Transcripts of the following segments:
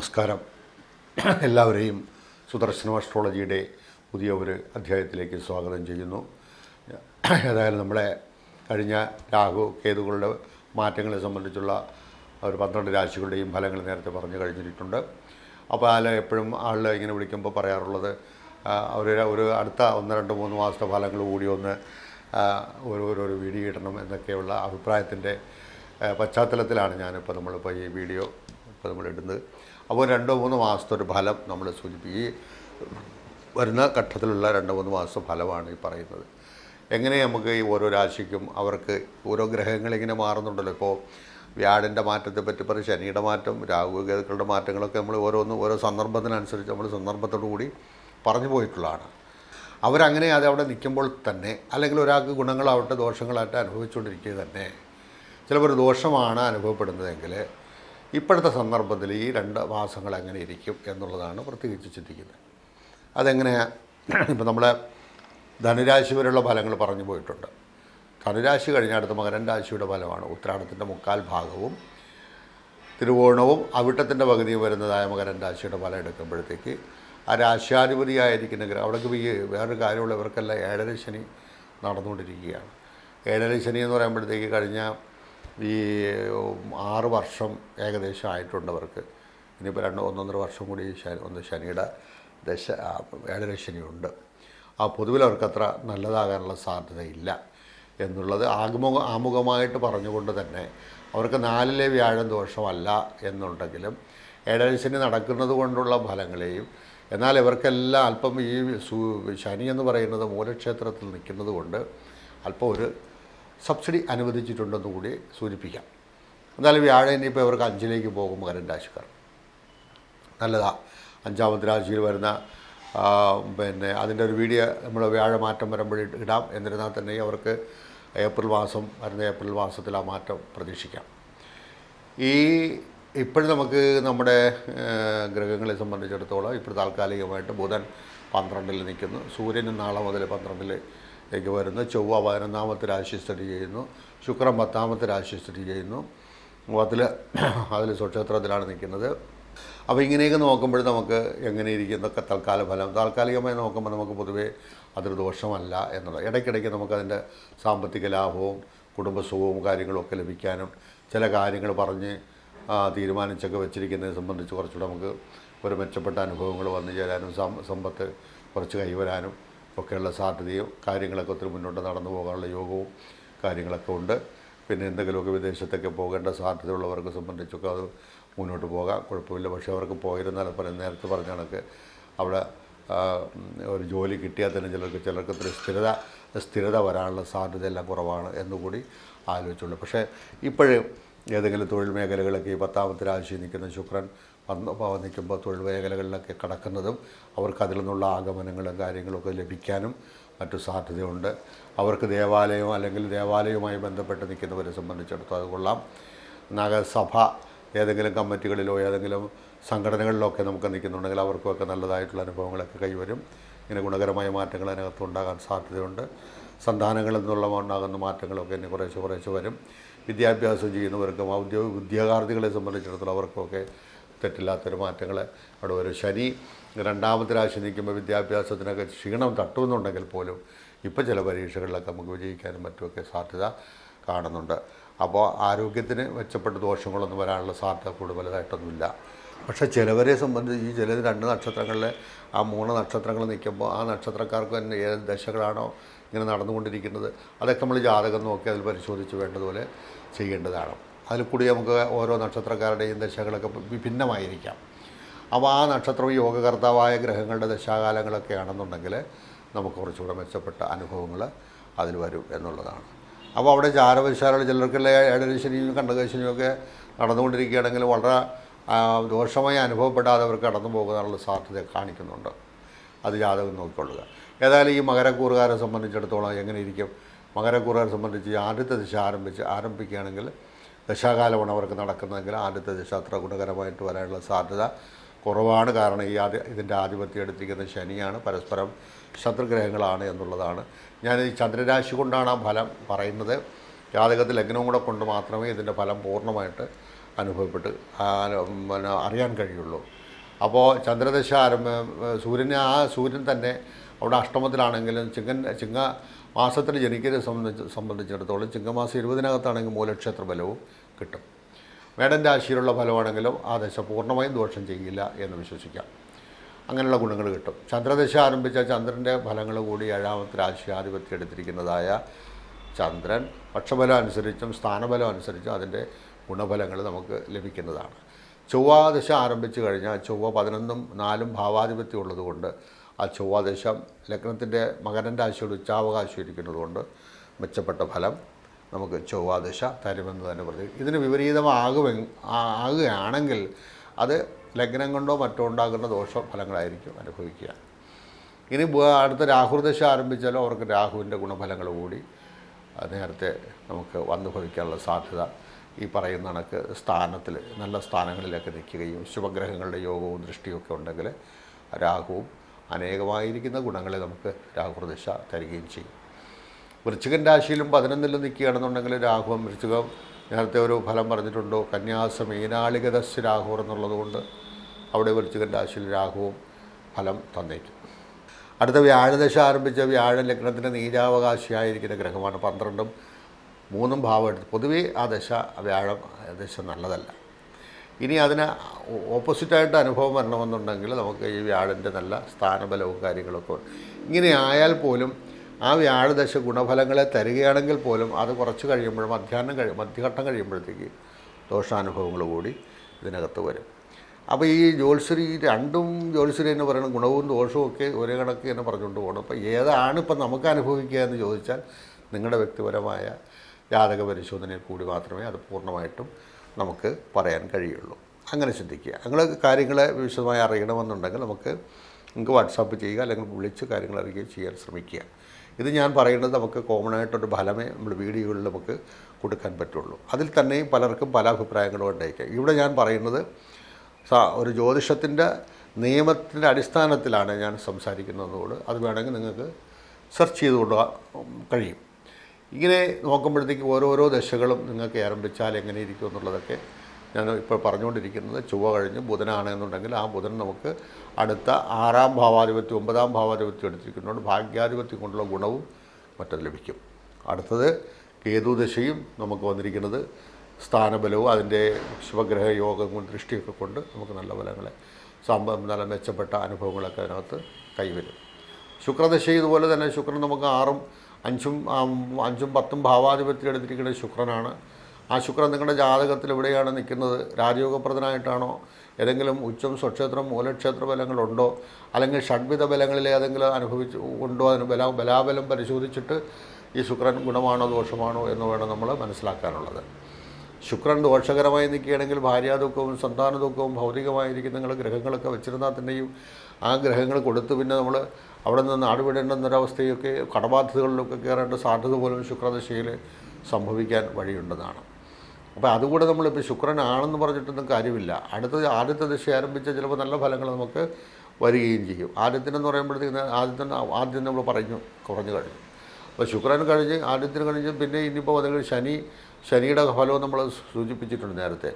നമസ്കാരം. എല്ലാവരെയും സുദർശന അസ്ട്രോളജിയുടെ പുതിയ ഒരു അധ്യായത്തിലേക്ക് സ്വാഗതം ചെയ്യുന്നു. ഏതായാലും നമ്മളെ കഴിഞ്ഞ രാഹു കേതുകളുടെ മാറ്റങ്ങളെ സംബന്ധിച്ചുള്ള ഒരു പന്ത്രണ്ട് രാശികളുടെയും ഫലങ്ങൾ നേരത്തെ പറഞ്ഞു കഴിഞ്ഞിട്ടുണ്ട്. അപ്പോൾ അതിൽ എപ്പോഴും ആളുകൾ ഇങ്ങനെ വിളിക്കുമ്പോൾ പറയാറുള്ളത് ഒരു ഒരു അടുത്ത ഒന്ന് രണ്ട് മൂന്ന് മാസത്തെ ഫലങ്ങൾ കൂടി ഒന്ന് ഓരോരോ വീഡിയോ ഇടണം എന്നൊക്കെയുള്ള അഭിപ്രായത്തിന്റെ പശ്ചാത്തലത്തിലാണ് ഞാനിപ്പോൾ നമ്മളിപ്പോൾ ഈ വീഡിയോ ഇപ്പോൾ നമ്മൾ ഇടുന്നത്. അപ്പോൾ രണ്ടോ മൂന്നോ മാസത്തെ ഒരു ഫലം നമ്മൾ സൂചിപ്പിക്കും. ഈ വരുന്ന ഘട്ടത്തിലുള്ള രണ്ടോ മൂന്ന് മാസത്തെ ഫലമാണ് ഈ പറയുന്നത്. എങ്ങനെ നമുക്ക് ഈ ഓരോ രാശിക്കും അവർക്ക് ഓരോ ഗ്രഹങ്ങൾ ഇങ്ങനെ മാറുന്നുണ്ടല്ലോ. ഇപ്പോൾ വ്യാഴന്റെ മാറ്റത്തെ പറ്റി പറയും ശനിയുടെ മാറ്റം രാഹു കേതുക്കളുടെ മാറ്റങ്ങളൊക്കെ നമ്മൾ ഓരോന്നും ഓരോ സന്ദർഭത്തിനനുസരിച്ച് നമ്മൾ സന്ദർഭത്തോടു കൂടി പറഞ്ഞു പോയിട്ടുള്ളതാണ്. അവരങ്ങനെ അത് അവിടെ നിൽക്കുമ്പോൾ തന്നെ അല്ലെങ്കിൽ ഒരാൾക്ക് ഗുണങ്ങളാവട്ടെ ദോഷങ്ങളായിട്ട് അനുഭവിച്ചുകൊണ്ടിരിക്കുക തന്നെ. ചിലപ്പോൾ ഒരു ദോഷമാണ് അനുഭവപ്പെടുന്നതെങ്കിൽ ഇപ്പോഴത്തെ സന്ദർഭത്തിൽ ഈ രണ്ട് മാസങ്ങൾ എങ്ങനെ ഇരിക്കും എന്നുള്ളതാണ് പ്രത്യേകിച്ച് ചിന്തിക്കുന്നത്. അതെങ്ങനെയാണ് ഇപ്പം നമ്മളെ ധനുരാശി വരെയുള്ള ഫലങ്ങൾ പറഞ്ഞു പോയിട്ടുണ്ട്. ധനുരാശി കഴിഞ്ഞ അടുത്ത മകരൻ രാശിയുടെ ഫലമാണ്. ഉത്രാടത്തിന്റെ മുക്കാൽ ഭാഗവും തിരുവോണവും അവിട്ടത്തിന്റെ പകുതിയും വരുന്നതായ മകരൻ രാശിയുടെ ഫലം എടുക്കുമ്പോഴത്തേക്ക് ആ രാശ്യാധിപതിയായിരിക്കുന്ന ഗ്രഹം അവിടേക്ക് ഈ വേറൊരു കാര്യമുള്ള ഇവർക്കെല്ലാം ഏഴര ശനി നടന്നുകൊണ്ടിരിക്കുകയാണ്. ഏഴര ശനി എന്ന് പറയുമ്പോഴത്തേക്ക് കഴിഞ്ഞ ഈ ആറ് വർഷം ഏകദേശം ആയിട്ടുണ്ട് അവർക്ക്. ഇനിയിപ്പോൾ രണ്ട് ഒന്നൊന്നര വർഷം കൂടി ശനി ഒന്ന് ശനിയുടെ ദശ ഏഴര ശനിയുണ്ട് ആ പൊതുവിൽ അവർക്ക് അത്ര നല്ലതാകാനുള്ള സാധ്യതയില്ല എന്നുള്ളത് ആമുഖ ആമുഖമായിട്ട് പറഞ്ഞുകൊണ്ട് തന്നെ അവർക്ക് നാലിലെ വ്യാഴം ദോഷമല്ല എന്നുണ്ടെങ്കിലും ഏഴര ശനി നടക്കുന്നത് കൊണ്ടുള്ള ഫലങ്ങളെയും എന്നാൽ ഇവർക്കെല്ലാം അല്പം ഈ ശനി എന്ന് പറയുന്നത് മൂലക്ഷേത്രത്തിൽ നിൽക്കുന്നത് കൊണ്ട് അല്പം ഒരു സബ്സിഡി അനുവദിച്ചിട്ടുണ്ടെന്ന് കൂടി സൂചിപ്പിക്കാം എന്നാലും വ്യാഴം ഇനിയിപ്പോൾ ഇവർക്ക് അഞ്ചിലേക്ക് പോകും മകരൻ രാശിക്കാർ. നല്ലതാ. അഞ്ചാമത്തെ രാശിയിൽ വരുന്ന പിന്നെ അതിന്റെ ഒരു വീഡിയോ നമ്മൾ വ്യാഴ മാറ്റം വരുമ്പോൾ ഇടാം. എന്നിരുന്നാൽ തന്നെ അവർക്ക് ഏപ്രിൽ മാസം വരുന്ന ഏപ്രിൽ മാസത്തിൽ ആ മാറ്റം പ്രതീക്ഷിക്കാം. ഈ ഇപ്പോഴും നമുക്ക് നമ്മുടെ ഗ്രഹങ്ങളെ സംബന്ധിച്ചിടത്തോളം ഇപ്പോൾ താൽക്കാലികമായിട്ട് ബുധൻ പന്ത്രണ്ടിൽ നിൽക്കുന്നു. സൂര്യനും നാളെ മുതൽ പന്ത്രണ്ടിലേക്ക് വരുന്നു. ചൊവ്വ പതിനൊന്നാമത്തെ രാശി സ്ഥിതി ചെയ്യുന്നു. ശുക്രൻ പത്താമത്തെ രാശി സ്ഥിതി ചെയ്യുന്നു. അതിൽ അതിൽ സ്വക്ഷേത്രത്തിലാണ് നിൽക്കുന്നത്. അപ്പോൾ ഇങ്ങനെയൊക്കെ നോക്കുമ്പോൾ നമുക്ക് എങ്ങനെ ഇരിക്കുന്നൊക്കെ തൽക്കാല ഫലം. താൽക്കാലികമായി നോക്കുമ്പോൾ നമുക്ക് പൊതുവേ അതൊരു ദോഷമല്ല എന്നുള്ളത്. ഇടയ്ക്കിടയ്ക്ക് നമുക്കതിന്റെ സാമ്പത്തിക ലാഭവും കുടുംബസുഖവും കാര്യങ്ങളും ഒക്കെ ലഭിക്കാനും ചില കാര്യങ്ങൾ പറഞ്ഞ് തീരുമാനിച്ചൊക്കെ വെച്ചിരിക്കുന്നതിനെ സംബന്ധിച്ച് കുറച്ചുകൂടെ നമുക്ക് ഒരു മെച്ചപ്പെട്ട അനുഭവങ്ങൾ വന്നു ചേരാനും സമ്പത്ത് കുറച്ച് കൈവരാനും ഒക്കെയുള്ള സാധ്യതയും കാര്യങ്ങളൊക്കെ ഒത്തിരി മുന്നോട്ട് നടന്നു പോകാനുള്ള യോഗവും കാര്യങ്ങളൊക്കെ ഉണ്ട്. പിന്നെ എന്തെങ്കിലുമൊക്കെ വിദേശത്തൊക്കെ പോകേണ്ട സാധ്യതയുള്ളവർക്ക് സംബന്ധിച്ചൊക്കെ അത് മുന്നോട്ട് പോകാം. കുഴപ്പമില്ല. പക്ഷേ അവർക്ക് പോയിരുന്നാൽ പറയും നേരത്തെ പറഞ്ഞ കണക്ക് അവിടെ ഒരു ജോലി കിട്ടിയാൽ തന്നെ ചിലർക്ക് ചിലർക്ക് ഇത്തിരി സ്ഥിരത സ്ഥിരത വരാനുള്ള സാധ്യത എല്ലാം കുറവാണ് എന്നുകൂടി ആലോചിച്ചുള്ളൂ. പക്ഷേ ഇപ്പോഴും ഏതെങ്കിലും തൊഴിൽ മേഖലകളൊക്കെ ഈ പത്താമത്തെ രാശി നിൽക്കുന്ന ശുക്രൻ വന്ന്. നിൽക്കുമ്പോൾ തൊഴിൽ മേഖലകളിലൊക്കെ കടക്കുന്നതും അവർക്ക് അതിൽ നിന്നുള്ള ആഗമനങ്ങളും കാര്യങ്ങളൊക്കെ ലഭിക്കാനും മറ്റു സാധ്യതയുണ്ട്. അവർക്ക് ദേവാലയം അല്ലെങ്കിൽ ദേവാലയവുമായി ബന്ധപ്പെട്ട് നിൽക്കുന്നവരെ സംബന്ധിച്ചിടത്തോളം അത് കൊള്ളാം. നഗരസഭ ഏതെങ്കിലും കമ്മിറ്റികളിലോ ഏതെങ്കിലും സംഘടനകളിലൊക്കെ നമുക്ക് നിൽക്കുന്നുണ്ടെങ്കിൽ അവർക്കൊക്കെ നല്ലതായിട്ടുള്ള അനുഭവങ്ങളൊക്കെ കൈവരും. ഇങ്ങനെ ഗുണകരമായ മാറ്റങ്ങൾ അതിനകത്ത് ഉണ്ടാകാൻ സാധ്യതയുണ്ട്. സന്താനങ്ങളിൽ നിന്നുള്ള ഉണ്ടാകുന്ന മാറ്റങ്ങളൊക്കെ ഇനി കുറേശ്ശെ കുറേശ്ശെ വരും. വിദ്യാഭ്യാസം ചെയ്യുന്നവർക്കും ഔദ്യോഗിക ഉദ്യോഗാർത്ഥികളെ സംബന്ധിച്ചിടത്തോളം അവർക്കൊക്കെ തെറ്റില്ലാത്തൊരു മാറ്റങ്ങൾ അവിടെ ഒരു ശനി രണ്ടാമത്തെ രാശി നിൽക്കുമ്പോൾ വിദ്യാഭ്യാസത്തിനൊക്കെ ക്ഷീണം തട്ടുമെന്നുണ്ടെങ്കിൽ പോലും ഇപ്പോൾ ചില പരീക്ഷകളിലൊക്കെ നമുക്ക് വിജയിക്കാനും മറ്റുമൊക്കെ സാധ്യത കാണുന്നുണ്ട്. അപ്പോൾ ആരോഗ്യത്തിന് മെച്ചപ്പെട്ട ദോഷങ്ങളൊന്നും വരാനുള്ള സാധ്യത കൂടുതൽ വലുതായിട്ടൊന്നുമില്ല പക്ഷേ ചിലവരെ സംബന്ധിച്ച് ഈ ചില രണ്ട് നക്ഷത്രങ്ങളിൽ ആ മൂന്ന് നക്ഷത്രങ്ങൾ നിൽക്കുമ്പോൾ ആ നക്ഷത്രക്കാർക്ക് തന്നെ ഏത് ദശകളാണോ ഇങ്ങനെ നടന്നുകൊണ്ടിരിക്കുന്നത് അതൊക്കെ നമ്മൾ ജാതകം നോക്കി അതിൽ പരിശോധിച്ച് വേണ്ടതുപോലെ ചെയ്യേണ്ടതാണ്. അതിൽ കൂടി നമുക്ക് ഓരോ നക്ഷത്രക്കാരുടെയും ദശകളൊക്കെ വിഭിന്നമായിരിക്കാം. അപ്പോൾ ആ നക്ഷത്രവും യോഗകർത്താവായ ഗ്രഹങ്ങളുടെ ദശാകാലങ്ങളൊക്കെ ആണെന്നുണ്ടെങ്കിൽ നമുക്ക് കുറച്ചുകൂടെ മെച്ചപ്പെട്ട അനുഭവങ്ങൾ അതിൽ വരും എന്നുള്ളതാണ്. അപ്പോൾ അവിടെ ചാരവശാലുള്ള ചിലർക്കുള്ള ഏഴര ഏഴരശനിയും കണ്ടകശനിയും ഒക്കെ നടന്നുകൊണ്ടിരിക്കുകയാണെങ്കിൽ വളരെ ദോഷമായി അനുഭവപ്പെടാതെ അവർക്ക് കടന്നു പോകാനുള്ള സാധ്യത കാണിക്കുന്നുണ്ട്. അത് ജാതകം നോക്കിക്കൊള്ളുക. ഏതായാലും ഈ മകരക്കൂറുകാരെ സംബന്ധിച്ചിടത്തോളം എങ്ങനെയിരിക്കും മകരക്കൂറുകാരെ സംബന്ധിച്ച് ആദ്യത്തെ ദിശ ആരംഭിച്ച് ആരംഭിക്കുകയാണെങ്കിൽ ദശാകാലമാണ് അവർക്ക് നടക്കുന്നതെങ്കിൽ ആദ്യത്തെ ദശാത്ര ഗുണകരമായിട്ട് വരാനുള്ള സാധ്യത കുറവാണ്. കാരണം ഈ ആദ്യ ഇതിന്റെ ആധിപത്യം എടുത്തിരിക്കുന്ന ശനിയാണ്. പരസ്പരം ശത്രുഗ്രഹങ്ങളാണ് എന്നുള്ളതാണ്. ഞാൻ ഈ ചന്ദ്രരാശി കൊണ്ടാണ് ആ ഫലം പറയുന്നത്. ജാതകത്തിൽ ലഗ്നവും കൂടെ കൊണ്ട് മാത്രമേ ഇതിന്റെ ഫലം പൂർണമായിട്ട് അനുഭവപ്പെട്ട് പിന്നെ അറിയാൻ കഴിയുള്ളൂ. അപ്പോൾ ചന്ദ്രദശ ആരംഭ സൂര്യനെ ആ സൂര്യൻ തന്നെ അവിടെ അഷ്ടമത്തിലാണെങ്കിലും ചിങ്ങൻ ചിങ്ങ മാസത്തിൽ ജനിക്കുന്നത് സംബന്ധിച്ച് സംബന്ധിച്ചിടത്തോളം ചിങ്ങമാസം ഇരുപതിനകത്താണെങ്കിൽ മൂലക്ഷേത്ര ബലവും കിട്ടും. വേടൻ രാശിയിലുള്ള ഫലമാണെങ്കിലും ആ ദശ പൂർണമായും ദോഷം ചെയ്യില്ല എന്ന് വിശ്വസിക്കാം. അങ്ങനെയുള്ള ഗുണങ്ങൾ കിട്ടും. ചന്ദ്രദശ ആരംഭിച്ച ചന്ദ്രന്റെ ഫലങ്ങൾ കൂടി ഏഴാമത്തെ രാശി ആധിപത്യം എടുത്തിരിക്കുന്നതായ ചന്ദ്രൻ പക്ഷബലം അനുസരിച്ചും സ്ഥാനബലം അനുസരിച്ചും അതിന്റെ ഗുണഫലങ്ങൾ നമുക്ക് ലഭിക്കുന്നതാണ്. ചൊവ്വാദശ ആരംഭിച്ചു കഴിഞ്ഞാൽ ചൊവ്വ പതിനൊന്നും നാലും ഭാവാധിപത്യം ഉള്ളതുകൊണ്ട് ആ ചൊവ്വാദശം ലഗ്നത്തിന്റെ മകരൻ രാശിയോട് ഉച്ചാവകാശം ഇരിക്കുന്നതുകൊണ്ട് മെച്ചപ്പെട്ട ഫലം നമുക്ക് ചൊവ്വാദശ തരുമെന്ന് തന്നെ പറയും. ഇതിന് വിപരീതമാകുമെ ആകുകയാണെങ്കിൽ അത് ലഗ്നം കൊണ്ടോ മറ്റോ ഉണ്ടാകുന്ന ദോഷ ഫലങ്ങളായിരിക്കും അനുഭവിക്കുക. ഇനി അടുത്ത രാഹുർദശ ആരംഭിച്ചാലും അവർക്ക് രാഹുവിന്റെ ഗുണഫലങ്ങൾ കൂടി നേരത്തെ നമുക്ക് വന്നു ഭവിക്കാനുള്ള സാധ്യത ഈ പറയുന്ന കണക്ക് സ്ഥാനത്തിൽ നല്ല സ്ഥാനങ്ങളിലൊക്കെ നിൽക്കുകയും ശുഭഗ്രഹങ്ങളുടെ യോഗവും ദൃഷ്ടിയൊക്കെ ഉണ്ടെങ്കിൽ രാഹുവും അനേകമായിരിക്കുന്ന ഗുണങ്ങളെ നമുക്ക് രാഹുദശ തരികയും ചെയ്യും. വൃശ്ചികൻ രാശിയിലും പതിനൊന്നിലും നിൽക്കുകയാണെന്നുണ്ടെങ്കിൽ രാഹുവും വൃശ്ചികം നേരത്തെ ഒരു ഫലം പറഞ്ഞിട്ടുണ്ടോ? കന്യാസ മീനാളികതസ് രാഹു എന്നുള്ളതുകൊണ്ട് അവിടെ വൃശ്ചികൻ രാശിയിൽ രാഹുവും ഫലം തന്നേക്കും. അടുത്ത വ്യാഴദശ ആരംഭിച്ച വ്യാഴ ലഗ്നത്തിന്റെ നീരാവകാശിയായിരിക്കുന്ന ഗ്രഹമാണ് പന്ത്രണ്ടും മൂന്നും ഭാവം എടുത്ത്. പൊതുവേ ആ ദശ വ്യാഴം ദശ നല്ലതല്ല. ഇനി അതിന് ഓപ്പോസിറ്റായിട്ട് അനുഭവം വരണമെന്നുണ്ടെങ്കിൽ നമുക്ക് ഈ വ്യാഴന്റെ നല്ല സ്ഥാനബലവും കാര്യങ്ങളൊക്കെ ഇങ്ങനെ ആയാൽ പോലും ആ വ്യാഴദശ ഗുണഫലങ്ങളെ തരികയാണെങ്കിൽ പോലും അത് കുറച്ച് കഴിയുമ്പോൾ മധ്യാഹ്നം കഴി മധ്യഘട്ടം കഴിയുമ്പോഴത്തേക്ക് ദോഷാനുഭവങ്ങൾ കൂടി ഇതിനകത്ത് വരും. അപ്പോൾ ഈ ജ്യോത്സരി രണ്ടും ജ്യോത്സരി എന്ന് പറയുന്ന ഗുണവും ദോഷവും ഒക്കെ ഒരേ കണക്ക് തന്നെ പറഞ്ഞുകൊണ്ട് പോകണം. അപ്പോൾ ഏതാണ് ഇപ്പം നമുക്ക് അനുഭവിക്കുക എന്ന് ചോദിച്ചാൽ നിങ്ങളുടെ വ്യക്തിപരമായ ജാതക പരിശോധനയിൽ കൂടി മാത്രമേ അത് പൂർണമായിട്ടും നമുക്ക് പറയാൻ കഴിയുള്ളൂ. അങ്ങനെ ചിന്തിക്കുക. അങ്ങനെ കാര്യങ്ങളെ വിശദമായി അറിയണമെന്നുണ്ടെങ്കിൽ നമുക്ക് നിങ്ങൾക്ക് വാട്സാപ്പ് ചെയ്യുക അല്ലെങ്കിൽ വിളിച്ച് കാര്യങ്ങൾ അറിയുകയും ചെയ്യാൻ ശ്രമിക്കുക. ഇത് ഞാൻ പറയുന്നത് നമുക്ക് കോമൺ ആയിട്ടൊരു ഫലമേ നമ്മൾ വീഡിയോകളിൽ നമുക്ക് കൊടുക്കാൻ പറ്റുള്ളൂ. അതിൽ തന്നെയും പലർക്കും പല അഭിപ്രായങ്ങളും ഉണ്ടായിരിക്കാം. ഇവിടെ ഞാൻ പറയുന്നത് ഒരു ജ്യോതിഷത്തിന്റെ നിയമത്തിന്റെ അടിസ്ഥാനത്തിലാണ് ഞാൻ സംസാരിക്കുന്നതോട് അത് വേണമെങ്കിൽ നിങ്ങൾക്ക് സെർച്ച് ചെയ്തുകൊണ്ട് കഴിയും. ഇങ്ങനെ നോക്കുമ്പോഴത്തേക്ക് ഓരോരോ ദശകളും നിങ്ങൾക്ക് ആരംഭിച്ചാൽ എങ്ങനെ ഇരിക്കും എന്നുള്ളതൊക്കെ ഞാൻ ഇപ്പോൾ പറഞ്ഞുകൊണ്ടിരിക്കുന്നത് ചൊവ്വ കഴിഞ്ഞ് ബുധനാണ് എന്നുണ്ടെങ്കിൽ ആ ബുധൻ നമുക്ക് അടുത്ത ആറാം ഭാവാധിപത്യം ഒമ്പതാം ഭാവാധിപത്യം എടുത്തിരിക്കുന്നതുകൊണ്ട് ഭാഗ്യാധിപത്യം കൊണ്ടുള്ള ഗുണവും മറ്റത് ലഭിക്കും. അടുത്തത് കേതുദശയും നമുക്ക് വന്നിരിക്കുന്നത് സ്ഥാനബലവും അതിന്റെ ശുഭഗ്രഹ യോഗവും ദൃഷ്ടിയൊക്കെ കൊണ്ട് നമുക്ക് നല്ല ഫലങ്ങളെ സംഭവം നല്ല മെച്ചപ്പെട്ട അനുഭവങ്ങളൊക്കെ അതിനകത്ത് കൈവരും. ശുക്രദശ ഇതുപോലെ തന്നെ ശുക്രൻ നമുക്ക് ആറും അഞ്ചും അഞ്ചും പത്തും ഭാവാധിപത്യം എടുത്തിരിക്കുന്ന ശുക്രനാണ്. ആ ശുക്രൻ നിങ്ങളുടെ ജാതകത്തിൽ എവിടെയാണ് നിൽക്കുന്നത്? രാജയോഗപ്രദനായിട്ടാണോ? ഏതെങ്കിലും ഉച്ചം സ്വക്ഷേത്രം മൂലക്ഷേത്ര ബലങ്ങളുണ്ടോ? അല്ലെങ്കിൽ ഷഡ്വിധ ബലങ്ങളിൽ ഏതെങ്കിലും അനുഭവിച്ച് ഉണ്ടോ? അതിന് ബല ബലാബലം പരിശോധിച്ചിട്ട് ഈ ശുക്രൻ ഗുണമാണോ ദോഷമാണോ എന്ന് വേണം നമ്മൾ മനസ്സിലാക്കാനുള്ളത്. ശുക്രൻ ദോഷകരമായി നിൽക്കുകയാണെങ്കിൽ ഭാര്യാദുഃഖവും സന്താന ദുഃഖവും ഭൗതികമായിരിക്കും. നിങ്ങൾ ഗ്രഹങ്ങളൊക്കെ വെച്ചിരുന്നാൽ തന്നെയും ആ ഗ്രഹങ്ങൾ കൊടുത്ത് പിന്നെ നമ്മൾ അവിടെ നിന്ന് നാടുവിടേണ്ടെന്നൊരവസ്ഥയൊക്കെ കടബാധ്യതകളിലൊക്കെ കയറേണ്ട സാധ്യത പോലും ശുക്രദശയിൽ സംഭവിക്കാൻ വഴിയുണ്ടെന്നാണ്. അപ്പോൾ അതുകൂടെ നമ്മളിപ്പോൾ ശുക്രനാണെന്ന് പറഞ്ഞിട്ടൊന്നും കാര്യമില്ല. അടുത്ത ആദ്യത്തെ ദിശ ആരംഭിച്ച ചിലപ്പോൾ നല്ല ഫലങ്ങൾ നമുക്ക് വരികയും ചെയ്യും. ആദ്യത്തിനെന്ന് പറയുമ്പോഴത്തേക്ക് ആദ്യത്തിന് ആദ്യം നമ്മൾ പറഞ്ഞു കുറഞ്ഞു കഴിഞ്ഞു. അപ്പോൾ ശുക്രൻ കഴിഞ്ഞ് ആദ്യത്തിന് കഴിഞ്ഞ് പിന്നെ ഇനിയിപ്പോൾ അതെങ്കിൽ ശനി ശനിയുടെ ഫലവും നമ്മൾ സൂചിപ്പിച്ചിട്ടുണ്ട് നേരത്തെ.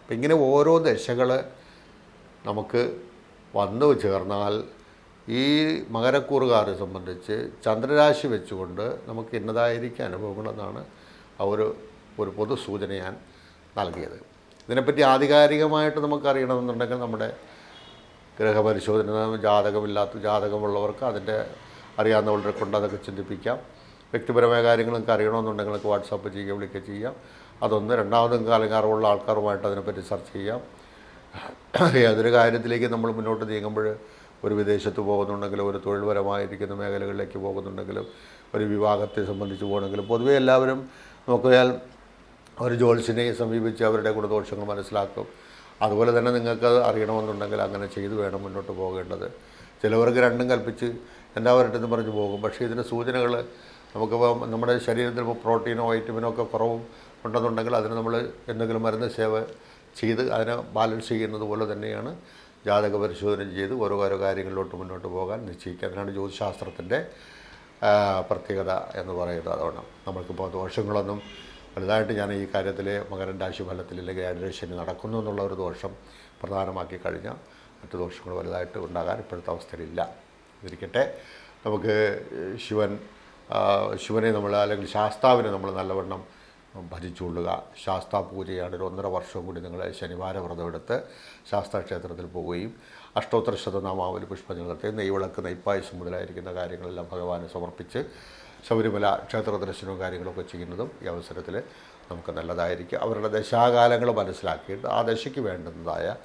അപ്പം ഇങ്ങനെ ഓരോ ദശകൾ നമുക്ക് വന്നു ചേർന്നാൽ ഈ മകരക്കൂറുകാരെ സംബന്ധിച്ച് ചന്ദ്രരാശി വെച്ചുകൊണ്ട് നമുക്ക് ഇന്നതായിരിക്കും അനുഭവങ്ങളെന്നാണ് ആ ഒരു ഒരു പൊതു സൂചന ഞാൻ നൽകിയത്. ഇതിനെപ്പറ്റി ആധികാരികമായിട്ട് നമുക്കറിയണമെന്നുണ്ടെങ്കിൽ നമ്മുടെ ഗ്രഹപരിശോധന ജാതകമില്ലാത്ത ജാതകമുള്ളവർക്ക് അതിന്റെ അറിയാവുന്നവരെ കൊണ്ട് അതൊക്കെ ചിന്തിപ്പിക്കാം. വ്യക്തിപരമായ കാര്യങ്ങളൊക്കെ അറിയണമെന്നുണ്ടെങ്കിൽ വാട്സാപ്പ് ചെയ്യുക വിളിക്കുക ചെയ്യാം. അതൊന്ന്. രണ്ടാമതും അറിവുള്ള ആൾക്കാരുമായിട്ട് അതിനെപ്പറ്റി ചർച്ച ചെയ്യാം. ഏതൊരു കാര്യത്തിലേക്ക് നമ്മൾ മുന്നോട്ട് നീങ്ങുമ്പോൾ ഒരു വിദേശത്ത് പോകുന്നുണ്ടെങ്കിലും ഒരു തൊഴിൽപരമായിരിക്കുന്ന മേഖലകളിലേക്ക് പോകുന്നുണ്ടെങ്കിലും ഒരു വിവാഹത്തെ സംബന്ധിച്ച് പോകണമെങ്കിലും പൊതുവേ എല്ലാവരും നോക്കിയാൽ ഒരു ജോൽസിനെ സമീപിച്ച് അവരുടെ ഗുണദോഷങ്ങൾ മനസ്സിലാക്കും. അതുപോലെ തന്നെ നിങ്ങൾക്ക് അത് അറിയണമെന്നുണ്ടെങ്കിൽ അങ്ങനെ ചെയ്തു വേണം മുന്നോട്ട് പോകേണ്ടത്. ചിലവർക്ക് രണ്ടും കൽപ്പിച്ച് എന്താ വരട്ടെന്ന് പറഞ്ഞ് പോകും. പക്ഷേ ഇതിന്റെ സൂചനകൾ നമുക്കിപ്പോൾ നമ്മുടെ ശരീരത്തിൽ ഇപ്പോൾ പ്രോട്ടീനോ വൈറ്റമിനോ ഒക്കെ കുറവും ഉണ്ടെന്നുണ്ടെങ്കിൽ അതിന് നമ്മൾ എന്തെങ്കിലും മരുന്ന് സേവ ചെയ്ത് അതിനെ ബാലൻസ് ചെയ്യുന്നത് പോലെ തന്നെയാണ് ജാതക പരിശോധന ചെയ്ത് ഓരോ ഓരോ കാര്യങ്ങളിലോട്ട് മുന്നോട്ട് പോകാൻ നിശ്ചയിക്കുക. അതിനാണ് ജ്യോതിശാസ്ത്രത്തിന്റെ പ്രത്യേകത എന്ന് പറയുന്നത്. അതുകൊണ്ട് നമ്മൾക്കിപ്പോൾ ദോഷങ്ങളൊന്നും വലുതായിട്ട് ഞാൻ ഈ കാര്യത്തിൽ മകരൻ രാശി ഫലത്തിൽ അല്ലെങ്കിൽ ഏഴര നടക്കുന്നു എന്നുള്ള ഒരു ദോഷം പ്രധാനമാക്കി കഴിഞ്ഞാൽ മറ്റു ദോഷങ്ങൾ വലുതായിട്ട് ഉണ്ടാകാൻ ഇപ്പോഴത്തെ അവസ്ഥയിലില്ല. ഇരിക്കട്ടെ നമുക്ക് ശിവൻ ശിവനെ നമ്മൾ അല്ലെങ്കിൽ ശാസ്താവിനെ നമ്മൾ നല്ലവണ്ണം ഭജിച്ചുകൊള്ളുക. ശാസ്താ പൂജയാണ് ഒരു ഒന്നര വർഷം കൂടി നിങ്ങൾ ശനിവാര വ്രതം എടുത്ത് ശാസ്താ ക്ഷേത്രത്തിൽ പോവുകയും അഷ്ടോത്തര ശതനാമാവലി നടത്തി നെയ്വിളക്ക് നെയ്പ്പായസം മുതലായിരിക്കുന്ന കാര്യങ്ങളെല്ലാം ഭഗവാനെ സമർപ്പിച്ച് ശബരിമല ക്ഷേത്ര ദർശനവും കാര്യങ്ങളൊക്കെ ചെയ്യുന്നതും ഈ അവസരത്തിൽ നമുക്ക് നല്ലതായിരിക്കും. അവരുടെ ദശാകാലങ്ങൾ മനസ്സിലാക്കിയിട്ട് ആ ദശയ്ക്ക് വേണ്ടുന്നതായ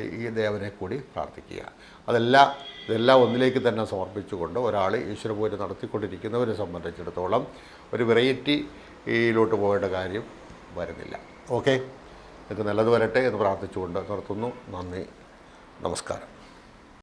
ഈ ദേവനെ കൂടി പ്രാർത്ഥിക്കുക. അതെല്ലാം ഇതെല്ലാം ഒന്നിലേക്ക് തന്നെ സമർപ്പിച്ചുകൊണ്ട് ഒരാൾ ഈശ്വരപൂജ നടത്തിക്കൊണ്ടിരിക്കുന്നവരെ സംബന്ധിച്ചിടത്തോളം ഒരു വെറൈറ്റി ഈയിലോട്ട് പോകേണ്ട കാര്യം വരുന്നില്ല. ഓക്കെ? നിങ്ങൾക്ക് നല്ലത് വരട്ടെ എന്ന് പ്രാർത്ഥിച്ചുകൊണ്ട് നിർത്തുന്നു. നന്ദി. നമസ്കാരം.